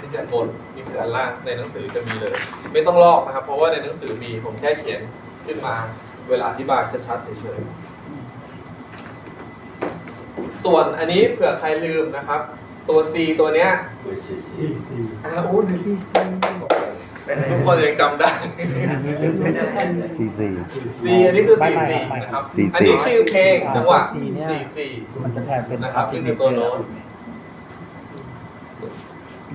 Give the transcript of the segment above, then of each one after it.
ที่จะบนนี่คืออันล่างในหนังสือจะมีเลย ไม่ต้องลอกนะครับ เพราะว่าในหนังสือมีผมแค่เขียนขึ้นมาเวลาอธิบายชัดๆเฉยๆส่วนอันนี้เผื่อใครลืมนะครับ ตัว C ตัวเนี้ยสี่สี่อ่าโอ้ดูซีซีทุกคนยังจำได้ ซีซี C อันนี้คือ C C นะครับ C C อันนี้คือเพลงจังหวะซีเนี่ย C C มันจะแทนเป็นนะครับนี่คือตัวโน้ต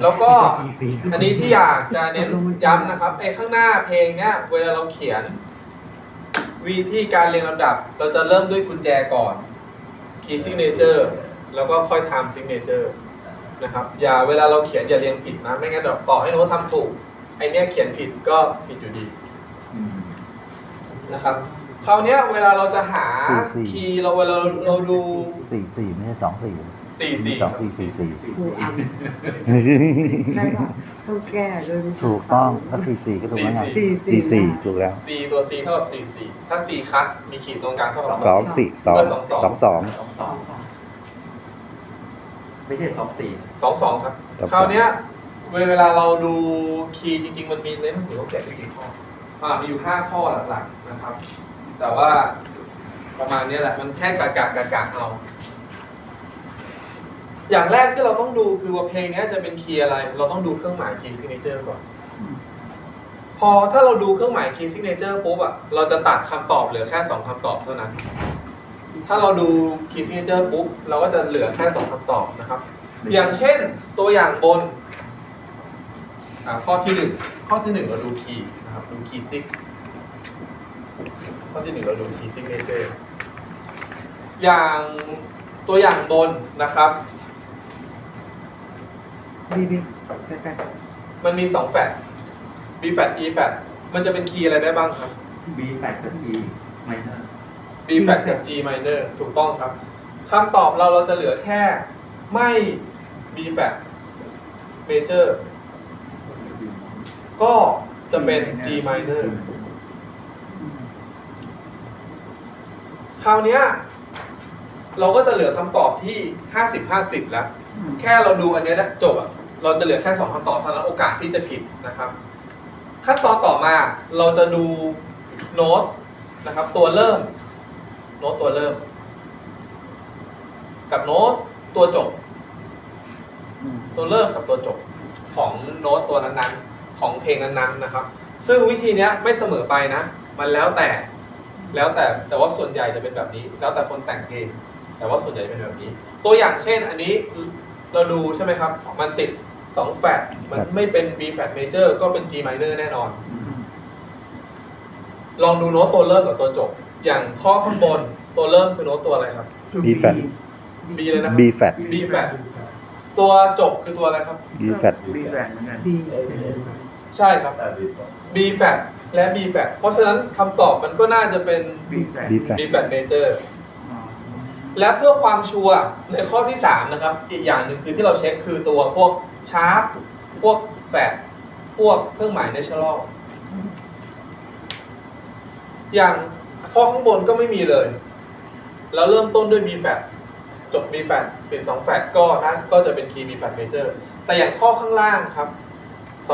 แล้วก็ซีซีอันนี้ที่อยากจะเน้นย้ำนะครับไอ้ข้างหน้าเพลงเนี้ยเวลาเราเขียนวิธีการเรียงลำดับ เราจะเริ่มด้วยกุญแจก่อน key signature แล้วก็ค่อย time signature นะครับอย่าเวลาเราเขียนอย่าเรียงผิดนะ ไม่งั้นเดี๋ยวต่อให้โน้ตทำถูกไอเนี้ยเขียนผิดก็ผิดอยู่ดีนะครับ คราวเนี้ยเวลาเราจะหาสี่สี่ คีย์เราเวลาเราดูสี่สี่ไม่ใช่สองสี่สี่มีสี่สองสี่สี่สี่ถูกอันใช่ป่ะต้องแก้ด้วยถูกต้องก็สี่สี่ก็ถูกแล้วไงสี่สี่ สี่ถูกแล้ว C ตัว C เท่ากับสี่สี่ถ้า C คัดมีขีดตรงกลางเท่ากับ สองสี่สองสองสอง สองสองไม่ใช่สองสี่สองสองครับ สองสอง คราวเนี้ยเวลาเราดูคีย์จริง ๆ มันมีในหนังสือเขาแจกไว้กี่ข้ออ่ามีอยู่ห้าข้อหลักๆนะครับ แต่ว่าประมาณนี้แหละ มันแค่กากากากาเอา อย่างแรกที่เราต้องดูคือว่าเพลงนี้จะเป็นคีย์อะไร เราต้องดูเครื่องหมายคีย์ซิกเนเจอร์ก่อน พอถ้าเราดูเครื่องหมายคีย์ซิกเนเจอร์ปุ๊บอะเราจะตัดคำตอบเหลือแค่สองคำตอบเท่านั้น ถ้าเราดูคีย์ซิกเนเจอร์ปุ๊บเราก็จะเหลือแค่สองคำตอบนะครับ อย่างเช่นตัวอย่างบนข้อที่หนึ่งข้อที่หนึ่งเราดูคีย์นะครับดูคีย์ซิก ข้อที่หนึ่งเราดูคีย์ซิกเนเจอร์อย่างตัวอย่างบนนะครับดีดีใกล้มันมีสองแฟลต B แฟลต E แฟลตมันจะเป็นคีย์อะไรได้บ้างครับบีแฟกกับจีไมเนอร์ B แฟลตกับ G minor ถูกต้องครับคำตอบเราเราจะเหลือแค่ไม่ B แฟลต major ก็จะเป็น G minor คราวเนี้ยเราก็จะเหลือคำตอบที่50 50แล้ว แค่เราดูอันเนี้ยนะจบอะเราจะเหลือแค่สองคำตอบเท่านั้นโอกาสที่จะผิดนะครับ ขั้นตอนต่อมาเราจะดูโน้ตนะครับ ตัวเริ่ม โน้ตตัวเริ่ม กับโน้ตตัวจบ ตัวเริ่มกับตัวจบของโน้ตตัวนั้นๆ ของเพลงนั้นๆนะครับ ซึ่งวิธีเนี้ยไม่เสมอไปนะ มันแล้วแต่ แล้วแต่แต่ว่าส่วนใหญ่จะเป็นแบบนี้ แล้วแต่คนแต่งเพลงแต่ว่าส่วนใหญ่เป็นแบบนี้ ตัวอย่างเช่น อันนี้เราดูใช่ไหมครับ มันติด2แฟลตมันไม่เป็น B flat major ก็เป็น G minor แน่นอน ลองดูโน้ตตัวเริ่มกับตัวจบ อย่างข้อข้างบนตัวเริ่มคือโน้ตตัวอะไรครับ B flat B เลยนะ B flat B flat ตัวจบคือตัวอะไรครับ B flat บีแบนเหมือนกันบีใช่ครับ B flat และ B flat เพราะฉะนั้นคำตอบมันก็น่าจะเป็น บีแบน B flat B flat major และเพื่อความชัวร์ในข้อที่ 3 นะครับ อีกอย่างหนึ่งคือที่เราเช็คคือตัวพวกชาร์ปพวกแฟดพวกเครื่องหมาย natural อย่างข้อข้างบนก็ไม่มีเลย แล้วเริ่มต้นด้วย B flat จบ B flat เป็น2 flat ก็นั่นก็จะเป็น key B flat major แต่อย่างข้อข้างล่างครับ